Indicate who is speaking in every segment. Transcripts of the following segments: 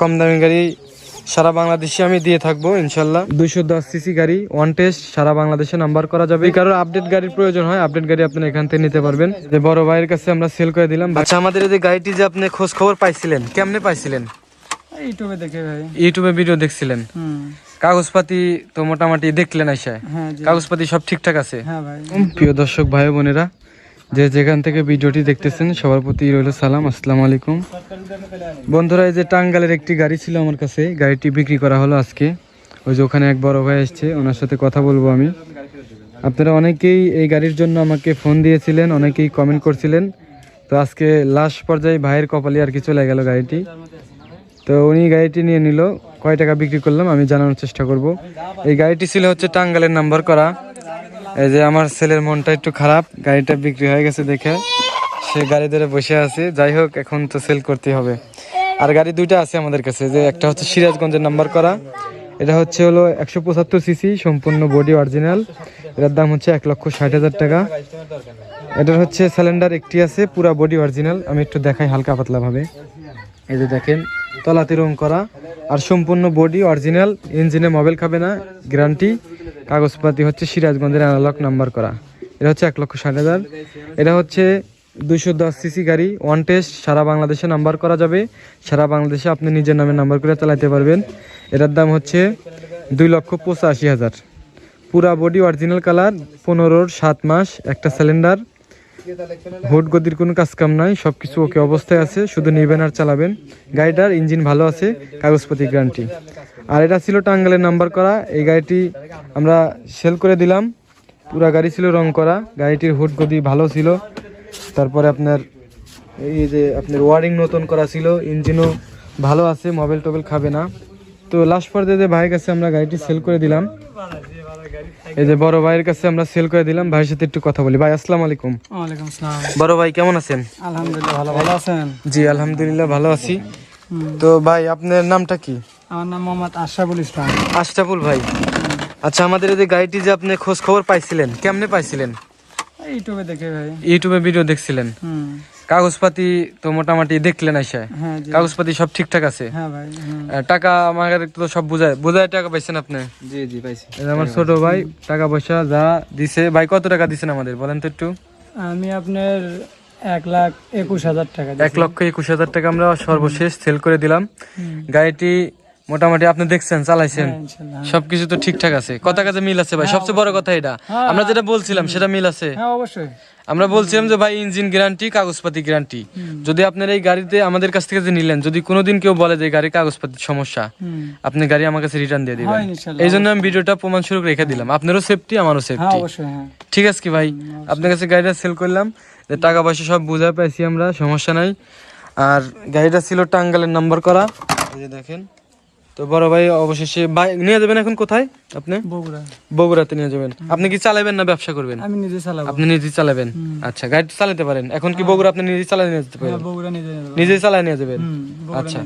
Speaker 1: কম দামি গাড়ি সারা বাংলাদেশে আমি দিয়ে থাকব ইনশাল্লাহ। দুইশো দশ সিসি গাড়ি ওয়ান টেস্ট সারা বাংলাদেশে নাম্বার করা যাবে। কারোর আপডেট গাড়ির প্রয়োজন হয় আপডেট গাড়ি আপনি এখান থেকে নিতে পারবেন। যে বড় ভাইয়ের কাছে আমরা সেল করে দিলাম আচ্ছা আমাদের এই যে গাড়িটি যে আপনি খোঁজ খবর পাইছিলেন কেমনে পাইছিলেন?
Speaker 2: ইউটিউবে দেখে ভাই।
Speaker 1: ইউটিউবে ভিডিও দেখছিলেন?
Speaker 2: হুম।
Speaker 1: কাগজপাতি তো মোটামুটি দেখলেন আইসা।
Speaker 2: হ্যাঁ
Speaker 1: কাগজপাতি সব ঠিকঠাক আছে?
Speaker 2: হ্যাঁ
Speaker 1: প্রিয় দর্শক ভাই বোনেরা যে যেখান থেকে ভিডিওটি দেখতেছেন, সবার প্রতি রইল সালাম, আসসালামু আলাইকুম। বন্ধুরা, এই যে টাঙ্গালের একটি গাড়ি ছিল আমার কাছে গাড়িটি বিক্রি করা হলো আজকে। ওই যে ওখানে এক বড় ভাই এসছে, ওনার সাথে কথা বলব আমি। আপনারা অনেকেই এই গাড়ির জন্য আমাকে ফোন দিয়েছিলেন, অনেকেই কমেন্ট করছিলেন। তো আজকে লাস্ট পর্যায়ে ভাইয়ের কপালে আর কি চলে গেল গাড়িটি। তো উনি গাড়িটি নিয়ে নিল, কয় টাকা বিক্রি করলাম আমি জানানোর চেষ্টা করব। এই গাড়িটি ছিল হচ্ছে টাঙ্গালের নাম্বার করা। এই যে আমার ছেলের মনটা একটু খারাপ, গাড়িটা বিক্রি হয়ে গেছে দেখে। সে গাড়ি ধরে বসে আছে। যাই হোক, এখন তো সেল করতে হবে। আর গাড়ি দুইটা আছে আমাদের কাছে। যে একটা হচ্ছে সিরাজগঞ্জের নাম্বার করা। এটা হচ্ছে হলো একশো পঁচাত্তর সিসি সম্পূর্ণ বডি অরিজিনাল এটার দাম হচ্ছে এক লক্ষ ষাট হাজার টাকা। এটার হচ্ছে সিলিন্ডার একটি আছে, পুরা বডি অরিজিনাল আমি একটু দেখাই হালকা পাতলা ভাবে। এই যে দেখেন, তলাতে রং করা। আর সম্পূর্ণ বডি অরিজিনাল ইঞ্জিনে মোবাইল খাবে না গ্যারান্টি কাগজপাতি হচ্ছে সিরাজগঞ্জের অ্যানালক নাম্বার করা। এটা হচ্ছে এক লক্ষ ষাট হাজার। এটা হচ্ছে দুশো দশ সিসি গাড়ি। ওয়ান টেস্ট সারা বাংলাদেশে নাম্বার করা যাবে। সারা বাংলাদেশে আপনি নিজের নামে নাম্বার করে চালাইতে পারবেন। এটার দাম হচ্ছে দুই লক্ষ পঁচাশি হাজার। পুরা বডি অরিজিনাল কালার পনেরোর সাত মাস, একটা সিলিন্ডার হুড গদির কোনো কাজ কাম নাই সব কিছু ওকে অবস্থায় আছে, শুধু নেবেন আর চালাবেন। গাড়িটার ইঞ্জিন ভালো আছে কাগজপতি গ্যারান্টি আর এটা ছিল টাঙ্গালের নাম্বার করা, এই গাড়িটি আমরা সেল করে দিলাম। পুরা গাড়ি ছিল রং করা, গাড়িটির হুড গদি ভালো ছিল। তারপরে আপনার এই যে আপনার ওয়ারিং নতুন করা ছিল, ইঞ্জিনও ভালো আছে মোবাইল টোবেল খাবে না। তো লাস্ট পর্যায়ে যে ভাইয়ের কাছে আমরা গাড়িটি সেল করে দিলাম এই যে বড় ভাইয়ের কাছে আমরা সেল করে দিলাম ভাইয়ের সাথে একটু কথা বলি। ভাই আসসালাম আলাইকুম।
Speaker 2: ওয়ালাইকুম আসসালাম।
Speaker 1: বড় ভাই কেমন আছেন?
Speaker 2: আলহামদুলিল্লাহ ভালো ভালো আছেন?
Speaker 1: জি আলহামদুলিল্লাহ ভালো আছি। তো ভাই আপনার নামটা কি?
Speaker 2: আমার নাম মোহাম্মদ আশরাফুল ইসলাম।
Speaker 1: আশরাফুল ভাই। আচ্ছা আমাদের এই যে গাড়িটি যে আপনি খোঁজ খবর পাইছিলেন কেমনে পাইছিলেন?
Speaker 2: ইউটিউবে দেখে ভাই।
Speaker 1: ইউটিউবে ভিডিও দেখছিলেন। কাগজপাতি তো মোটামুটি দেখলেন আইসা।
Speaker 2: হ্যাঁ
Speaker 1: কাগজপাতি সব ঠিকঠাক আছে?
Speaker 2: হ্যাঁ।
Speaker 1: আহ, টাকা আমাকে তো সব বুঝায় বুঝায় টাকা পাইছেন আপনি?
Speaker 2: জি জি পাইছি।
Speaker 1: আমার ছোট ভাই টাকা পয়সা যা দিছে। ভাই কত টাকা দিছেন আমাদের? বলেন তো একটু।
Speaker 2: আমি আপনার এক লাখ একুশ হাজার টাকা
Speaker 1: এক লক্ষ একুশ হাজার টাকা আমরা সর্বশেষ সেল করে দিলাম। গাড়িটি মোটামুটি আপনি দেখছেন চালাইছেন।
Speaker 2: হ্যাঁ,
Speaker 1: সবকিছু তো ঠিকঠাক আছে। কথা কাজে মিল আছে ভাই। সবচেয়ে বড় কথা এটা।
Speaker 2: হ্যাঁ।
Speaker 1: আমরা যেটা বলছিলাম সেটা মিল আছে।
Speaker 2: হ্যাঁ অবশ্যই।
Speaker 1: আমরা বলছিলাম যে ভাই ইঞ্জিন গ্যারান্টি কাগজপাতি গ্যারান্টি। যদি আপনার এই গাড়িতে আমাদের কাছ থেকে যে নিলেন যদি কোনোদিন কেউ বলে যে গাড়ি কাগজপাতির সমস্যা আপনি গাড়ি আমার কাছে রিটার্ন দিয়ে দিবেন।
Speaker 2: হয়
Speaker 1: এই জন্য আমি ভিডিওটা প্রমাণ স্বরূপ রেখে দিলাম। আপনারও সেফটি আমারও
Speaker 2: হ্যাঁ
Speaker 1: সেফটি
Speaker 2: অবশ্যই হ্যাঁ।
Speaker 1: ঠিক আছে কি ভাই? আপনার কাছে গাড়িটা সেল করলাম। যে টাকা পয়সা সব বুঝা পাইছি আমরা সমস্যা নাই। আর গাড়িটা ছিল টাঙ্গালের নাম্বার করা। এই যে দেখেন। তো বড় ভাই অবশেষে ভাই নিয়ে যাবেন এখন কোথায় আপনি?
Speaker 2: বগুড়া।
Speaker 1: বগুড়াতে নিয়ে যাবেন। আপনি কি চালাবেন না ব্যবসা করবেন?
Speaker 2: আমি নিজে চালাবো।
Speaker 1: আপনি নিজে চালাবেন? আচ্ছা গাড়ি চালাতে পারেন। এখন কি বগুড়া আপনি নিজে চালাই নিয়ে যেতে
Speaker 2: হ্যাঁ
Speaker 1: পারেন
Speaker 2: বগুড়া নিজে
Speaker 1: নিজে চালাই নিয়ে যাবেন? আচ্ছা।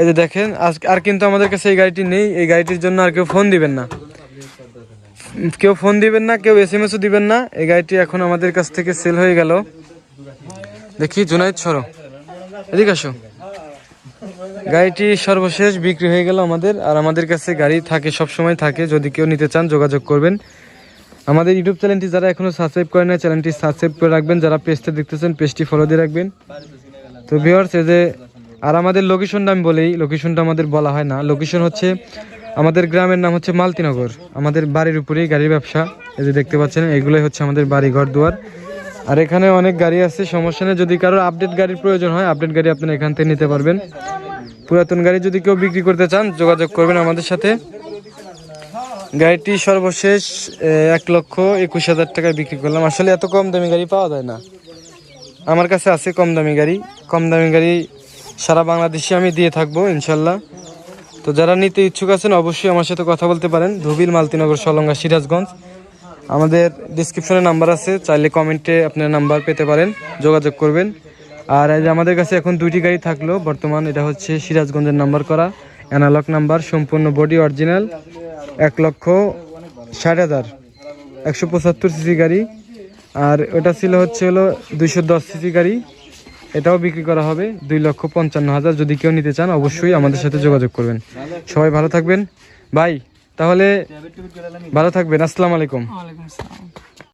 Speaker 1: এই যে দেখেন আজ আর কিন্তু আমাদের কাছে এই গাড়িটি নেই। এই গাড়িটির জন্য আর কেউ ফোন দিবেন না। কেউ ফোন দিবেন না কেউ এস এম এসও দিবেন না। এই গাড়িটি এখন আমাদের কাছ থেকে সেল হয়ে গেল। দেখি জুনাইদ সরো। এদিকে আসো। গাড়িটি সর্বশেষ বিক্রি হয়ে গেল আমাদের, আর আমাদের কাছে গাড়ি থাকে সব সময় থাকে। যদি কেউ নিতে চান, যোগাযোগ করবেন। আমাদের ইউটিউব চ্যানেলটি যারা এখনও সাবস্ক্রাইব করেন না চ্যানেলটি সাবস্ক্রাইব করে রাখবেন। যারা পেজটা দেখতেছেন, পেজটি ফলো দিয়ে রাখবেন। তো ভিউয়ার্স এই যে, আর আমাদের লোকেশনটা আমি বলেই লোকেশনটা আমাদের বলা হয় না। লোকেশন হচ্ছে, আমাদের গ্রামের নাম হচ্ছে মালতিনগর। আমাদের বাড়ির উপরেই গাড়ির ব্যবসা, এই যে দেখতে পাচ্ছেন, এগুলোই হচ্ছে আমাদের বাড়ি ঘর দুয়ার। আর এখানে অনেক গাড়ি আছে, সমস্যা নেই। যদি কারোর আপডেট গাড়ির প্রয়োজন হয় আপডেট গাড়ি আপনারা এখান থেকে নিতে পারবেন। পুরাতন গাড়ি যদি কেউ বিক্রি করতে চান, যোগাযোগ করবেন আমাদের সাথে। গাড়িটি সর্বশেষ এক লক্ষ একুশ হাজার টাকায় বিক্রি করলাম। আসলে এত কম দামি গাড়ি পাওয়া যায় না। আমার কাছে আছে কম দামি গাড়ি। কম দামি গাড়ি সারা বাংলাদেশে আমি দিয়ে থাকব, ইনশাল্লাহ। তো যারা নিতে ইচ্ছুক আছেন, অবশ্যই আমার সাথে কথা বলতে পারেন। ধুবিল মালতিনগর সলঙ্গা সিরাজগঞ্জ। আমাদের ডিসক্রিপশনে নাম্বার আছে। চাইলে কমেন্টে আপনার নাম্বার পেতে পারেন। যোগাযোগ করবেন। আর আমাদের কাছে এখন দুইটি গাড়ি থাকল, বর্তমান এটা হচ্ছে সিরাজগঞ্জের নাম্বার করা অ্যানালগ নাম্বার, সম্পূর্ণ বডি অরিজিনাল এক লক্ষ ষাট হাজার একশো পঁচাত্তর সিসি গাড়ি। আর ওটা ছিল হচ্ছে হলো দুইশো দশ সিসি গাড়ি, এটাও বিক্রি করা হবে দুই লক্ষ পঞ্চান্ন হাজার। যদি কেউ নিতে চান, অবশ্যই আমাদের সাথে যোগাযোগ করবেন। সবাই ভালো থাকবেন। ভাই, তাহলে ভালো থাকবেন। আসসালামু আলাইকুম।